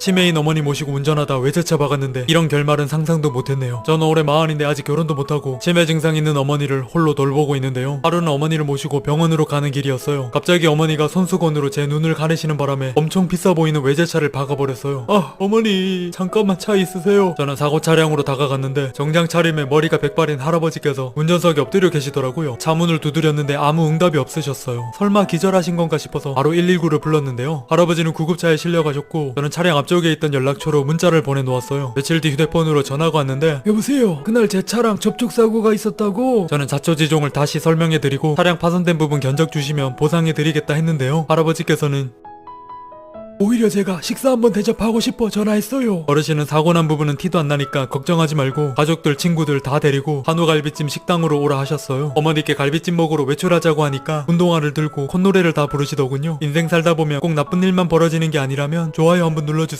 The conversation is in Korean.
치매인 어머니 모시고 운전하다 외제차 박았는데 이런 결말은 상상도 못했네요. 저는 올해 마흔인데 아직 결혼도 못하고 치매 증상 있는 어머니를 홀로 돌보고 있는데요. 하루는 어머니를 모시고 병원으로 가는 길이었어요. 갑자기 어머니가 손수건으로 제 눈을 가리시는 바람에 엄청 비싸 보이는 외제차를 박아버렸어요. 아 어머니 잠깐만 차 있으세요. 저는 사고 차량으로 다가갔는데 정장 차림에 머리가 백발인 할아버지께서 운전석에 엎드려 계시더라고요. 차 문을 두드렸는데 아무 응답이 없으셨어요. 설마 기절하신 건가 싶어서 바로 119를 불렀는데요. 할아버지는 구급차에 실려가셨고 저는 차량 앞 쪽에 있던 연락처로 문자를 보내놓았어요. 며칠 뒤 휴대폰으로 전화가 왔는데 여보세요. 그날 제 차랑 접촉사고가 있었다고. 저는 자초지종을 다시 설명해드리고 차량 파손된 부분 견적 주시면 보상해드리겠다 했는데요. 할아버지께서는 오히려 제가 식사 한번 대접하고 싶어 전화했어요. 어르신은 사고 난 부분은 티도 안 나니까 걱정하지 말고 가족들 친구들 다 데리고 한우갈비찜 식당으로 오라 하셨어요. 어머니께 갈비찜 먹으러 외출하자고 하니까 운동화를 들고 콧노래를 다 부르시더군요. 인생 살다 보면 꼭 나쁜 일만 벌어지는 게 아니라면 좋아요 한번 눌러주세요.